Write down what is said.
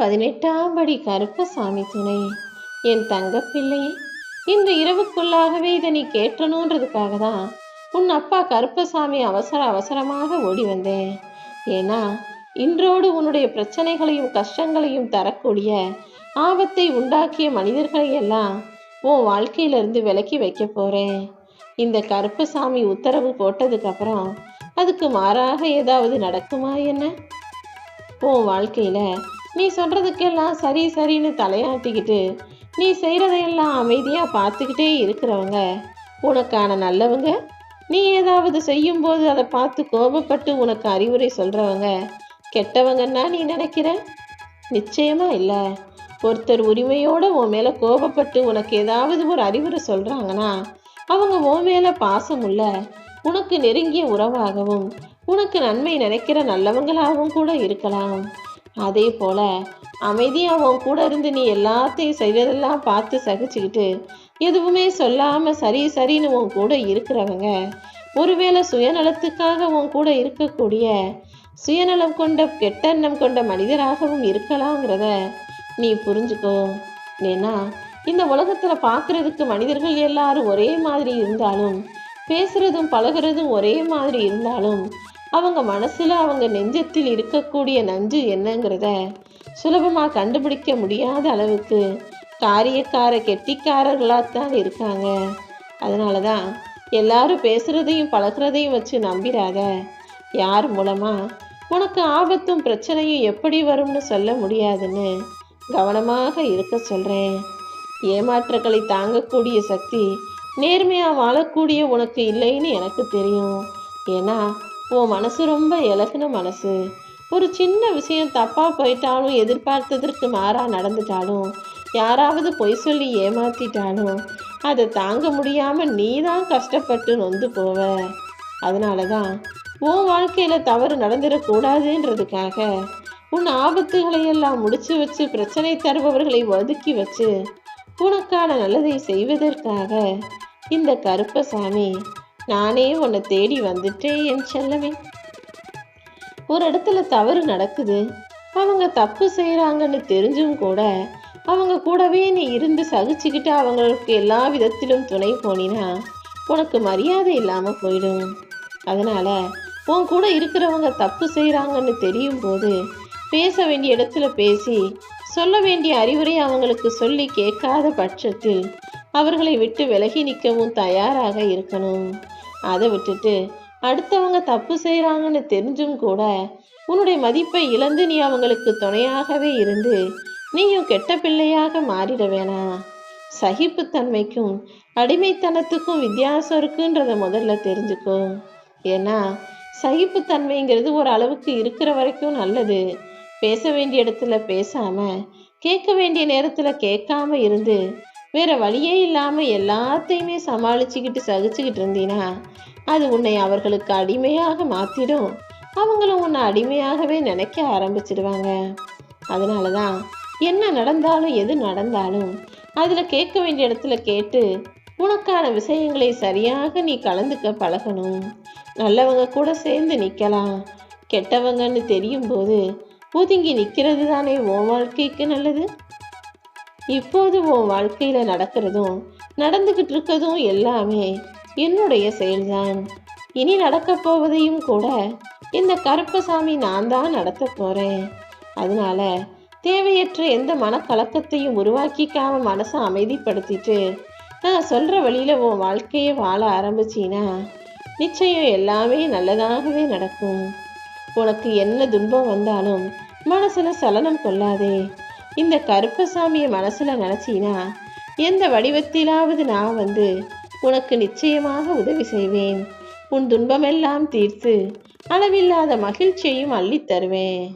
பதினெட்டாம் படி கருப்பசாமி துணை. என் தங்கப்பிள்ளையே இன்று இரவுக்குள்ளாகவே இதை நீ கேட்டணுன்றதுக்காக தான் உன் அப்பா கருப்பசாமி அவசர அவசரமாக ஓடி வந்தேன். ஏன்னா இன்றோடு உன்னுடைய பிரச்சனைகளையும் கஷ்டங்களையும் தரக்கூடிய ஆபத்தை உண்டாக்கிய மனிதர்களை எல்லாம் உன் வாழ்க்கையிலிருந்து விலக்கி வைக்க போறேன். இந்த கருப்பசாமி உத்தரவு போட்டதுக்கு அப்புறம் அதுக்கு மாறாக ஏதாவது நடக்குமா என்ன? உன் வாழ்க்கையில நீ சொல்கிறதுக்கெல்லாம் சரி சரின்னு தலையாட்டிக்கிட்டு நீ செய்கிறதையெல்லாம் அமைதியாக பார்த்துக்கிட்டே இருக்கிறவங்க. உனக்கான நல்லவங்க நீ ஏதாவது செய்யும்போது அதை பார்த்து கோபப்பட்டு உனக்கு அறிவுரை சொல்கிறவங்க கெட்டவங்கன்னா நீ நினைக்கிற? நிச்சயமாக இல்லை. ஒருத்தர் உரிமையோடு உன் மேலே கோபப்பட்டு உனக்கு ஏதாவது ஒரு அறிவுரை சொல்கிறாங்கன்னா அவங்க உன் மேலே பாசம் உள்ள உனக்கு நெருங்கிய உறவாகவும் உனக்கு நன்மை நினைக்கிற நல்லவங்களாகவும் கூட இருக்கலாம். அதே போல அமைதியாக உன் கூட இருந்து நீ எல்லாத்தையும் செய்யறதெல்லாம் பார்த்து சகிச்சுக்கிட்டு எதுவுமே சொல்லாம சரி சரின்னு உன் கூட இருக்கிறவங்க ஒருவேளை சுயநலத்துக்காக உன் கூட இருக்கக்கூடிய சுயநலம் கொண்ட கெட்டெண்ணம் கொண்ட மனிதராகவும் இருக்கலாங்கிறத நீ புரிஞ்சுக்கோ. ஏன்னா இந்த உலகத்துல பார்க்குறதுக்கு மனிதர்கள் எல்லாரும் ஒரே மாதிரி இருந்தாலும் பேசுறதும் பழகுறதும் ஒரே மாதிரி இருந்தாலும் அவங்க மனசில் அவங்க நெஞ்சத்தில் இருக்கக்கூடிய நஞ்சு என்னங்கிறத சுலபமாக கண்டுபிடிக்க முடியாத அளவுக்கு காரியக்கார கெட்டிக்காரர்களாத்தான் இருக்காங்க. அதனாலதான் எல்லாரும் பேசுகிறதையும் பழகுறதையும் வச்சு நம்பிடாத யார் மூலமாக உனக்கு ஆபத்தும் பிரச்சனையும் எப்படி வரும்னு சொல்ல முடியாதுன்னு கவனமாக இருக்க சொல்கிறேன் ஏமாற்றங்களை தாங்கக்கூடிய சக்தி நேர்மையாக வாழக்கூடிய உனக்கு இல்லைன்னு எனக்கு தெரியும். ஏன்னா உன் மனசு ரொம்ப இலகுன மனசு. ஒரு சின்ன விஷயம் தப்பாக போயிட்டாலும் எதிர்பார்த்ததற்கு மாறாக நடந்துட்டாலும் யாராவது பொய் சொல்லி ஏமாத்திட்டாலும் அதை தாங்க முடியாமல் நீ தான் கஷ்டப்பட்டு நொந்து போவ. அதனால தான் உன் வாழ்க்கையில் தவறு நடந்துடக்கூடாதுன்றதுக்காக உன் ஆபத்துகளை எல்லாம் முடிச்சு வச்சு பிரச்சனை தருபவர்களை ஒதுக்கி வச்சு உனக்கான நல்லதை செய்வதற்காக இந்த கருப்பசாமி நானே உன்னை தேடி வந்துட்டேன் என் செல்லவே ஒரு இடத்துல தவறு நடக்குது. அவங்க தப்பு செய்கிறாங்கன்னு தெரிஞ்சும் கூட அவங்க கூடவே நீ இருந்து சகிச்சுக்கிட்டு அவங்களுக்கு எல்லா விதத்திலும் துணை போனினா உனக்கு மரியாதை இல்லாமல் போயிடும். அதனால உன் கூட இருக்கிறவங்க தப்பு செய்கிறாங்கன்னு தெரியும் போது பேச வேண்டிய இடத்துல பேசி சொல்ல வேண்டிய அறிவுரை அவங்களுக்கு சொல்லி கேட்காத பட்சத்தில் அவர்களை விட்டு விலகி நிற்கவும் தயாராக இருக்கணும். அதை விட்டுட்டு அடுத்தவங்க தப்பு செய்கிறாங்கன்னு தெரிஞ்சும் கூட உன்னுடைய மதிப்பை இழந்து நீ அவங்களுக்கு துணையாகவே இருந்து நீயும் கெட்ட பிள்ளையாக மாறிட வேணாம். சகிப்புத்தன்மைக்கும் அடிமைத்தனத்துக்கும் வித்தியாசம் இருக்குன்றத முதல்ல தெரிஞ்சுக்கோ. ஏன்னா சகிப்புத்தன்மைங்கிறது ஒரு அளவுக்கு இருக்கிற வரைக்கும் நல்லது. பேச வேண்டிய இடத்துல பேசாம கேட்க வேண்டிய நேரத்தில் கேட்காம இருந்து வேற வழியே இல்லாம எல்லாத்தையுமே சமாளிச்சுக்கிட்டு சகிச்சுக்கிட்டு இருந்தீனா அது உன்னை அவர்களுக்கு அடிமையாக மாத்திடும். அவங்களும் உன்னை அடிமையாகவே நினைக்க ஆரம்பிச்சிடுவாங்க. அதனாலதான் என்ன நடந்தாலும் எது நடந்தாலும் அதுல கேட்க வேண்டிய இடத்துல கேட்டு உனக்கான விஷயங்களை சரியாக நீ கலந்துக்க பழகணும். நல்லவங்க கூட சேர்ந்து நிற்கலாம் கெட்டவங்கன்னு தெரியும் போது ஒதுங்கி நிற்கிறது தானே உன் வாழ்க்கைக்கு நல்லது? இப்போது உன் வாழ்க்கையில் நடக்கிறதும் நடந்துக்கிட்டு இருக்கிறதும் எல்லாமே என்னுடைய செயல்தான். இனி நடக்கப் போவதையும் கூட இந்த கருப்பசாமி நான் தான் நடத்த போகிறேன் அதனால தேவையற்ற எந்த மனக்கலக்கத்தையும் உருவாக்கிக்காம மனசை அமைதிப்படுத்திட்டு நான் சொல்கிற வழியில் உன் வாழ்க்கையை வாழ ஆரம்பிச்சின்னா நிச்சயம் எல்லாமே நல்லதாகவே நடக்கும். உனக்கு என்ன துன்பம் வந்தாலும் மனசில் சலனம் கொள்ளாதே. இந்த கருப்பசாமியை மனசுல நினச்சின்னா எந்த வடிவத்திலாவது நான் வந்து உனக்கு நிச்சயமாக உதவி செய்வேன். உன் துன்பமெல்லாம் தீர்த்து அளவில்லாத மகிழ்ச்சியையும் அள்ளித் தருவேன்.